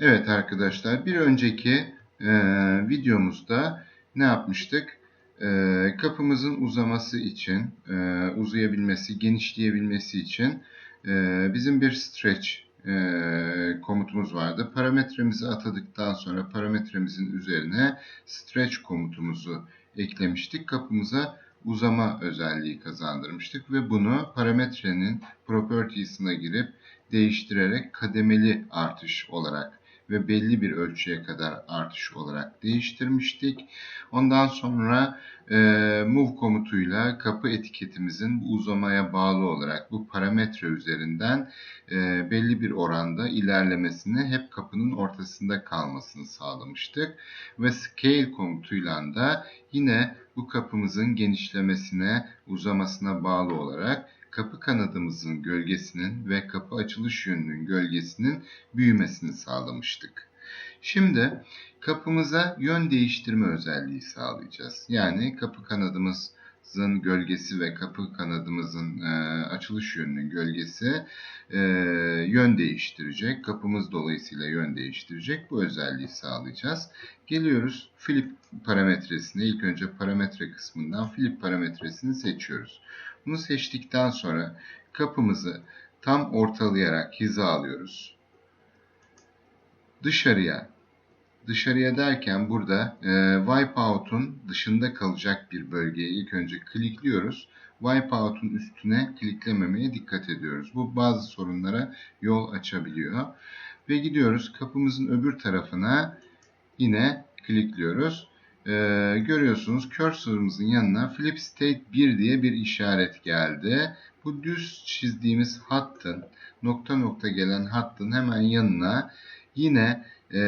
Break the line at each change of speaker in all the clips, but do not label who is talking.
Evet arkadaşlar bir önceki e, videomuzda ne yapmıştık? E, kapımızın uzaması için, e, uzayabilmesi, genişleyebilmesi için e, bizim bir stretch e, komutumuz vardı. Parametremizi atadıktan sonra parametremizin üzerine stretch komutumuzu eklemiştik. Kapımıza uzama özelliği kazandırmıştık ve bunu parametrenin properties'ine girip değiştirerek kademeli artış olarak ve belli bir ölçüye kadar artış olarak değiştirmiştik. Ondan sonra e, move komutuyla kapı etiketimizin bu uzamaya bağlı olarak bu parametre üzerinden e, belli bir oranda ilerlemesini hep kapının ortasında kalmasını sağlamıştık. Ve scale komutuyla da yine bu kapımızın genişlemesine, uzamasına bağlı olarak kapı kanadımızın gölgesinin ve kapı açılış yönünün gölgesinin büyümesini sağlamıştık. Şimdi kapımıza yön değiştirme özelliği sağlayacağız. Yani kapı kanadımızın gölgesi ve kapı kanadımızın e, açılış yönünün gölgesi e, yön değiştirecek. Kapımız dolayısıyla yön değiştirecek. Bu özelliği sağlayacağız. Geliyoruz flip parametresine. İlk önce parametre kısmından flip parametresini seçiyoruz. Bunu seçtikten sonra kapımızı tam ortalayarak hiza alıyoruz. Dışarıya dışarıya derken burada e, wipeout'un dışında kalacak bir bölgeye ilk önce klikliyoruz. Wipeout'un üstüne kliklememeye dikkat ediyoruz. Bu bazı sorunlara yol açabiliyor. Ve gidiyoruz kapımızın öbür tarafına yine klikliyoruz e, görüyorsunuz cursor'ımızın yanına flip state 1 diye bir işaret geldi. Bu düz çizdiğimiz hattın nokta nokta gelen hattın hemen yanına yine e,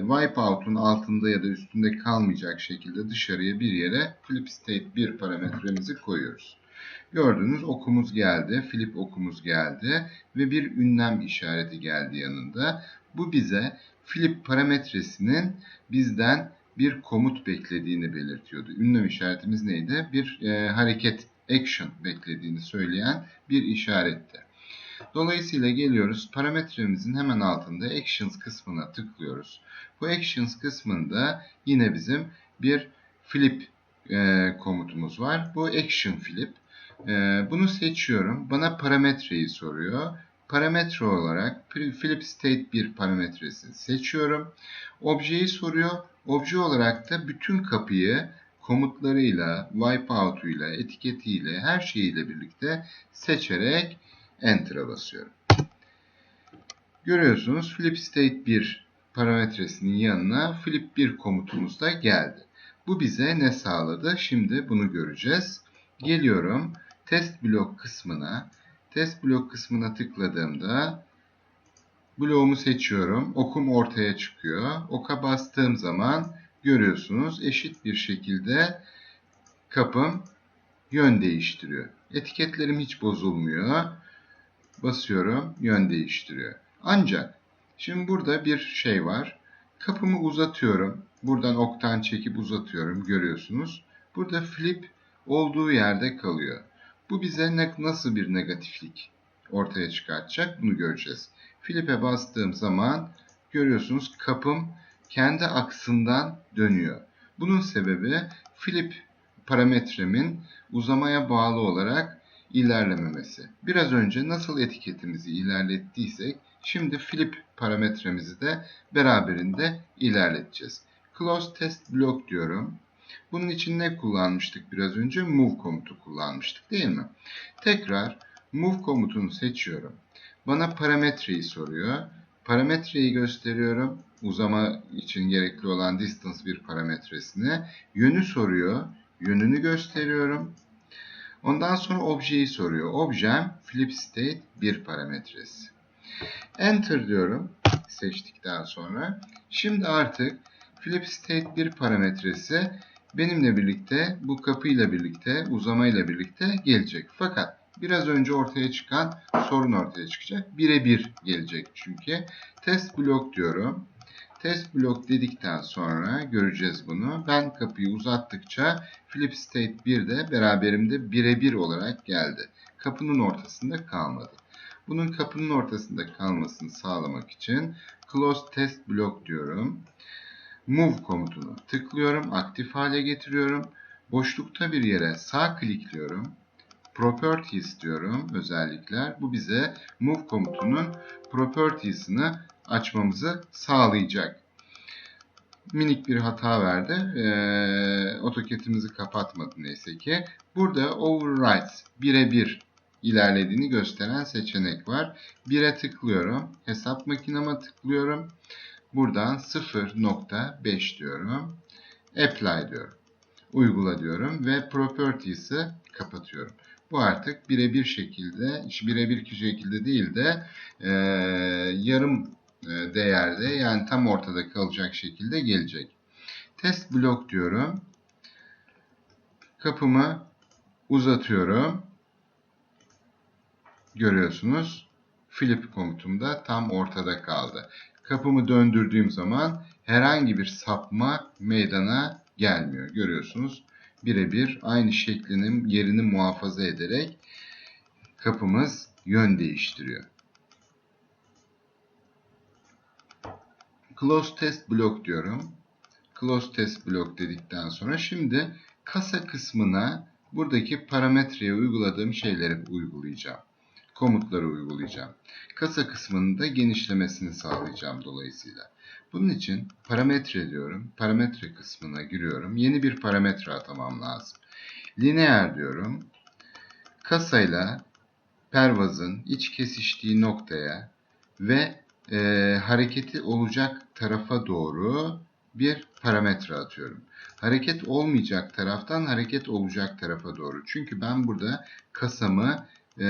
wipeout'un altında ya da üstünde kalmayacak şekilde dışarıya bir yere flip state 1 parametremizi koyuyoruz. Gördüğünüz okumuz geldi, flip okumuz geldi ve bir ünlem işareti geldi yanında. Bu bize flip parametresinin bizden bir komut beklediğini belirtiyordu. Ünlem işaretimiz neydi? Bir e, hareket, action beklediğini söyleyen bir işaretti. Dolayısıyla geliyoruz parametremizin hemen altında actions kısmına tıklıyoruz. Bu actions kısmında yine bizim bir flip e, komutumuz var. Bu action flip. E, bunu seçiyorum. Bana parametreyi soruyor. Parametre olarak flip state bir parametresi seçiyorum. Objeyi soruyor. Obje olarak da bütün kapıyı komutlarıyla, wipeout'uyla, etiketiyle, her şeyiyle birlikte seçerek Enter'a basıyorum. Görüyorsunuz flip state 1 parametresinin yanına flip 1 komutumuz da geldi. Bu bize ne sağladı? Şimdi bunu göreceğiz. Geliyorum test blok kısmına. Test blok kısmına tıkladığımda bloğumu seçiyorum. Okum ortaya çıkıyor. Oka bastığım zaman görüyorsunuz eşit bir şekilde kapım yön değiştiriyor. Etiketlerim hiç bozulmuyor. Basıyorum yön değiştiriyor. Ancak şimdi burada bir şey var. Kapımı uzatıyorum. Buradan oktan çekip uzatıyorum görüyorsunuz. Burada flip olduğu yerde kalıyor. Bu bize ne, nasıl bir negatiflik ortaya çıkartacak bunu göreceğiz. Flip'e bastığım zaman görüyorsunuz kapım kendi aksından dönüyor. Bunun sebebi flip parametremin uzamaya bağlı olarak ilerlememesi. Biraz önce nasıl etiketimizi ilerlettiysek şimdi flip parametremizi de beraberinde ilerleteceğiz. Close test block diyorum. Bunun için ne kullanmıştık biraz önce? Move komutu kullanmıştık değil mi? Tekrar move komutunu seçiyorum. Bana parametreyi soruyor. Parametreyi gösteriyorum. Uzama için gerekli olan distance bir parametresini. Yönü soruyor. Yönünü gösteriyorum. Ondan sonra objeyi soruyor. Objem flip state bir parametresi. Enter diyorum seçtikten sonra. Şimdi artık flip state bir parametresi benimle birlikte bu kapıyla birlikte uzamayla birlikte gelecek. Fakat biraz önce ortaya çıkan sorun ortaya çıkacak. Birebir gelecek çünkü. Test blok diyorum. Test blok dedikten sonra göreceğiz bunu. Ben kapıyı uzattıkça flip state 1 de beraberimde birebir olarak geldi. Kapının ortasında kalmadı. Bunun kapının ortasında kalmasını sağlamak için close test block diyorum. Move komutunu tıklıyorum, aktif hale getiriyorum. Boşlukta bir yere sağ klikliyorum. Properties diyorum, özellikler. Bu bize move komutunun properties'ını açmamızı sağlayacak. Minik bir hata verdi. Ee, AutoCAD'imizi kapatmadı neyse ki. Burada Overrides birebir ilerlediğini gösteren seçenek var. 1'e tıklıyorum. Hesap makinama tıklıyorum. Buradan 0.5 diyorum. Apply diyorum. Uygula diyorum ve Properties'i kapatıyorum. Bu artık birebir şekilde, birebir şekilde değil de e, yarım e, değerde yani tam ortada kalacak şekilde gelecek. Test blok diyorum. Kapımı uzatıyorum. Görüyorsunuz. Flip komutumda tam ortada kaldı. Kapımı döndürdüğüm zaman herhangi bir sapma meydana gelmiyor. Görüyorsunuz. Birebir aynı şeklinin yerini muhafaza ederek kapımız yön değiştiriyor. Close test block diyorum. Close test block dedikten sonra şimdi kasa kısmına buradaki parametreye uyguladığım şeyleri uygulayacağım. Komutları uygulayacağım. Kasa kısmının da genişlemesini sağlayacağım dolayısıyla. Bunun için parametre diyorum. Parametre kısmına giriyorum. Yeni bir parametre atamam lazım. Lineer diyorum. Kasayla pervazın iç kesiştiği noktaya ve e, hareketi olacak tarafa doğru bir parametre atıyorum. Hareket olmayacak taraftan hareket olacak tarafa doğru. Çünkü ben burada kasamı e,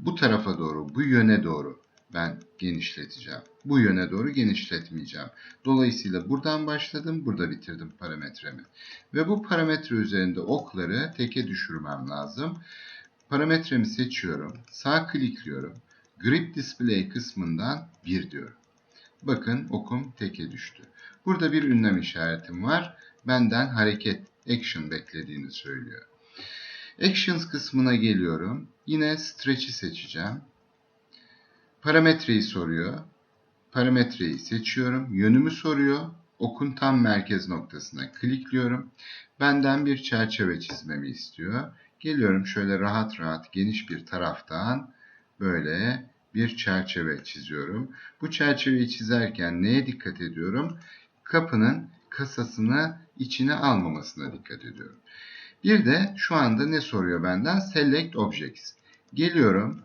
bu tarafa doğru, bu yöne doğru ben genişleteceğim. Bu yöne doğru genişletmeyeceğim. Dolayısıyla buradan başladım, burada bitirdim parametremi. Ve bu parametre üzerinde okları teke düşürmem lazım. Parametremi seçiyorum, sağ klikliyorum. Grip Display kısmından 1 diyorum. Bakın okum teke düştü. Burada bir ünlem işaretim var. Benden hareket, action beklediğini söylüyor. Actions kısmına geliyorum. Yine Stretch'i seçeceğim. Parametreyi soruyor. Parametreyi seçiyorum. Yönümü soruyor. Okun tam merkez noktasına klikliyorum. Benden bir çerçeve çizmemi istiyor. Geliyorum şöyle rahat rahat geniş bir taraftan böyle bir çerçeve çiziyorum. Bu çerçeveyi çizerken neye dikkat ediyorum? Kapının kasasını içine almamasına dikkat ediyorum. Bir de şu anda ne soruyor benden? Select Objects. Geliyorum.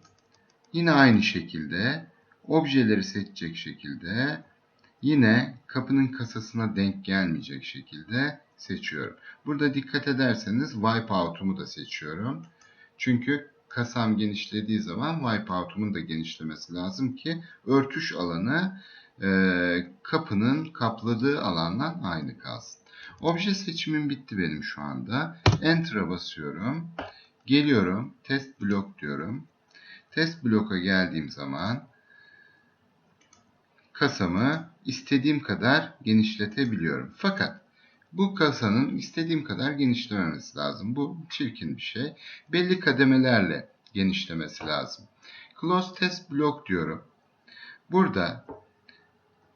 Yine aynı şekilde objeleri seçecek şekilde yine kapının kasasına denk gelmeyecek şekilde seçiyorum. Burada dikkat ederseniz Wipeout'umu da seçiyorum. Çünkü kasam genişlediği zaman Wipeout'umun da genişlemesi lazım ki örtüş alanı e, kapının kapladığı alandan aynı kalsın. Obje seçimim bitti benim şu anda. Enter'a basıyorum. Geliyorum. Test blok diyorum. Test bloka geldiğim zaman kasamı istediğim kadar genişletebiliyorum. Fakat bu kasanın istediğim kadar genişlememesi lazım. Bu çirkin bir şey. Belli kademelerle genişlemesi lazım. Close test block diyorum. Burada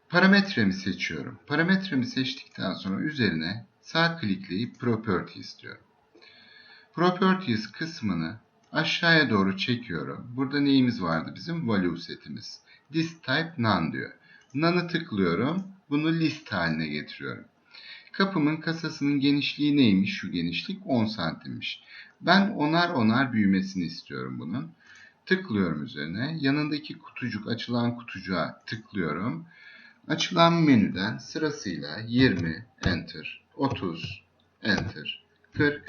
parametremi seçiyorum. Parametremi seçtikten sonra üzerine sağ klikleyip properties diyorum. Properties kısmını aşağıya doğru çekiyorum. Burada neyimiz vardı bizim? Value setimiz. This type none diyor. None'ı tıklıyorum. Bunu list haline getiriyorum. Kapımın kasasının genişliği neymiş? Şu genişlik 10 santimmiş. Ben onar onar büyümesini istiyorum bunun. Tıklıyorum üzerine. Yanındaki kutucuk açılan kutucuğa tıklıyorum. Açılan menüden sırasıyla 20 enter, 30 enter, 40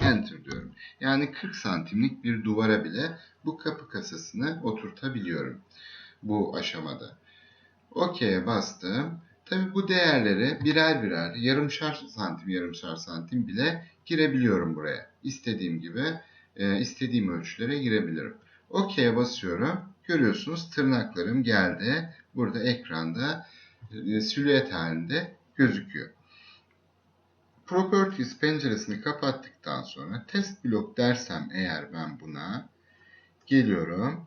enter diyorum. Yani 40 santimlik bir duvara bile bu kapı kasasını oturtabiliyorum bu aşamada. OK'ye bastım. Tabi bu değerleri birer birer yarımşar santim yarımşar santim bile girebiliyorum buraya. İstediğim gibi e, istediğim ölçülere girebilirim. OK'ye basıyorum. Görüyorsunuz tırnaklarım geldi. Burada ekranda e, silüet halinde gözüküyor. Properties penceresini kapattıktan sonra test blok dersem eğer ben buna geliyorum.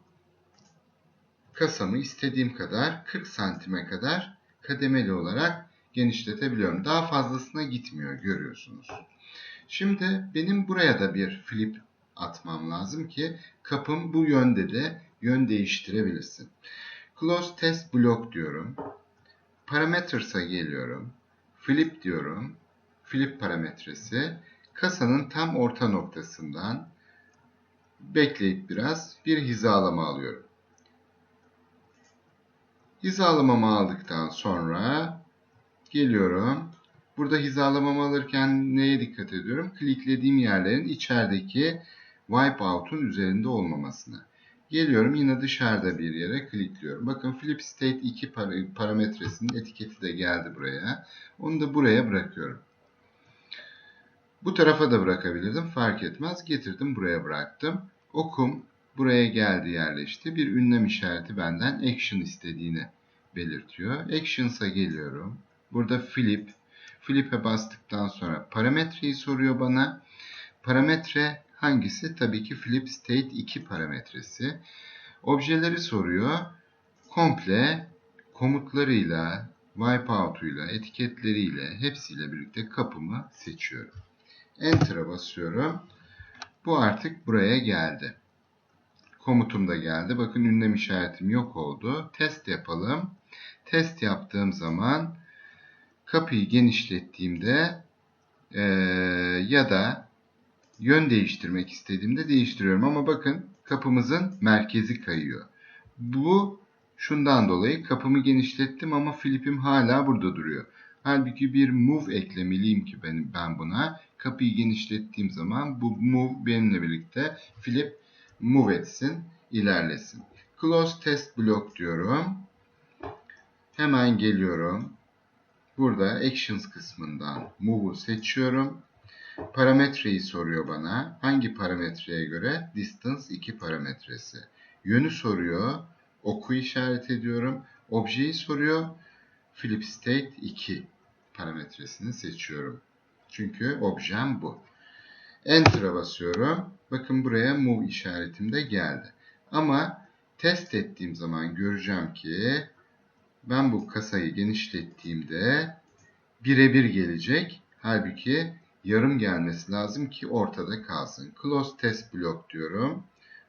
kasamı istediğim kadar 40 santime kadar kademeli olarak genişletebiliyorum. Daha fazlasına gitmiyor görüyorsunuz. Şimdi benim buraya da bir flip atmam lazım ki kapım bu yönde de yön değiştirebilirsin. Close test block diyorum. Parametres'a geliyorum. Flip diyorum. Flip parametresi. Kasanın tam orta noktasından bekleyip biraz bir hizalama alıyorum. Hizalamamı aldıktan sonra geliyorum. Burada hizalamamı alırken neye dikkat ediyorum? Kliklediğim yerlerin içerideki wipeout'un üzerinde olmamasına. Geliyorum yine dışarıda bir yere klikliyorum. Bakın Flip State 2 parametresinin etiketi de geldi buraya. Onu da buraya bırakıyorum. Bu tarafa da bırakabilirdim. Fark etmez. Getirdim buraya bıraktım. Okum buraya geldi yerleşti. Bir ünlem işareti benden action istediğini belirtiyor. Actions'a geliyorum. Burada flip. Flip'e bastıktan sonra parametreyi soruyor bana. Parametre hangisi? Tabii ki flip state 2 parametresi. Objeleri soruyor. Komple komutlarıyla, wipeout'uyla, etiketleriyle hepsiyle birlikte kapımı seçiyorum. Enter'a basıyorum. Bu artık buraya geldi. Komutum da geldi. Bakın ünlem işaretim yok oldu. Test yapalım. Test yaptığım zaman kapıyı genişlettiğimde e, ya da yön değiştirmek istediğimde değiştiriyorum. Ama bakın kapımızın merkezi kayıyor. Bu şundan dolayı kapımı genişlettim ama flipim hala burada duruyor. Halbuki bir move eklemeliyim ki ben, ben buna. Kapıyı genişlettiğim zaman bu move benimle birlikte flip move etsin, ilerlesin. Close test block diyorum. Hemen geliyorum. Burada actions kısmından move'u seçiyorum. Parametreyi soruyor bana. Hangi parametreye göre? Distance 2 parametresi. Yönü soruyor. Oku işaret ediyorum. Objeyi soruyor. Flip state 2 parametresini seçiyorum. Çünkü objem bu. Enter'a basıyorum. Bakın buraya move işaretim de geldi. Ama test ettiğim zaman göreceğim ki ben bu kasayı genişlettiğimde birebir gelecek. Halbuki yarım gelmesi lazım ki ortada kalsın. Close test block diyorum.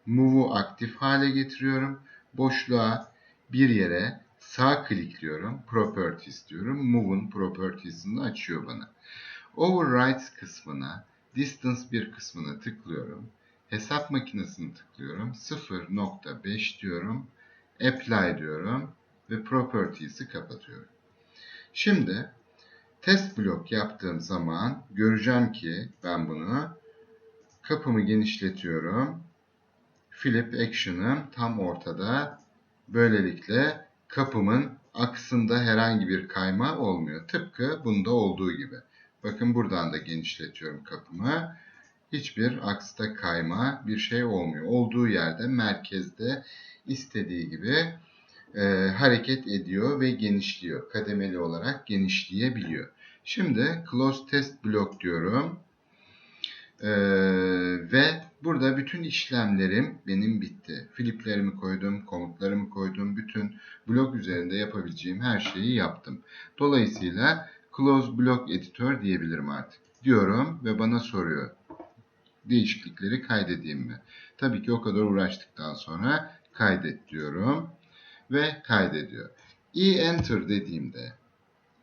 Move'u aktif hale getiriyorum. Boşluğa bir yere sağ klikliyorum. Properties diyorum. Move'un properties'ini açıyor bana. Overrides kısmına distance bir kısmına tıklıyorum. Hesap makinesini tıklıyorum. 0.5 diyorum. Apply diyorum ve properties'i kapatıyorum. Şimdi test blok yaptığım zaman göreceğim ki ben bunu kapımı genişletiyorum. Flip action'ım tam ortada. Böylelikle kapımın aksında herhangi bir kayma olmuyor. Tıpkı bunda olduğu gibi. Bakın buradan da genişletiyorum kapımı. Hiçbir aksta kayma bir şey olmuyor. Olduğu yerde merkezde istediği gibi e, hareket ediyor ve genişliyor. Kademeli olarak genişleyebiliyor. Şimdi close test block diyorum. Ee, ve burada bütün işlemlerim benim bitti. Fliplerimi koydum, komutlarımı koydum. Bütün blok üzerinde yapabileceğim her şeyi yaptım. Dolayısıyla close block editor diyebilirim artık. Diyorum ve bana soruyor. Değişiklikleri kaydedeyim mi? Tabii ki o kadar uğraştıktan sonra kaydet diyorum ve kaydediyor. E-enter dediğimde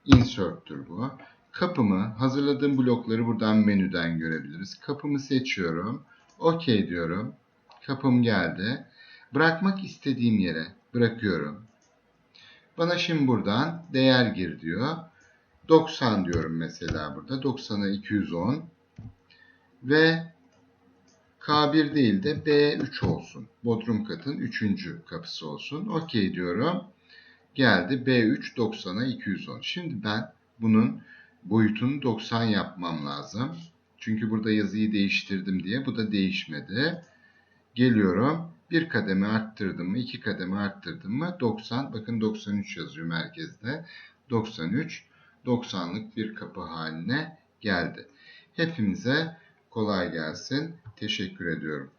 insert'tür bu. Kapımı, hazırladığım blokları buradan menüden görebiliriz. Kapımı seçiyorum. OK diyorum. Kapım geldi. Bırakmak istediğim yere bırakıyorum. Bana şimdi buradan değer gir diyor. 90 diyorum mesela burada. 90'a 210. Ve K1 değil de B3 olsun. Bodrum katın 3. kapısı olsun. OK diyorum. Geldi B3 90'a 210. Şimdi ben bunun boyutunu 90 yapmam lazım. Çünkü burada yazıyı değiştirdim diye. Bu da değişmedi. Geliyorum. Bir kademe arttırdım mı? iki kademe arttırdım mı? 90. Bakın 93 yazıyor merkezde. 93. 90'lık bir kapı haline geldi. Hepimize kolay gelsin. Teşekkür ediyorum.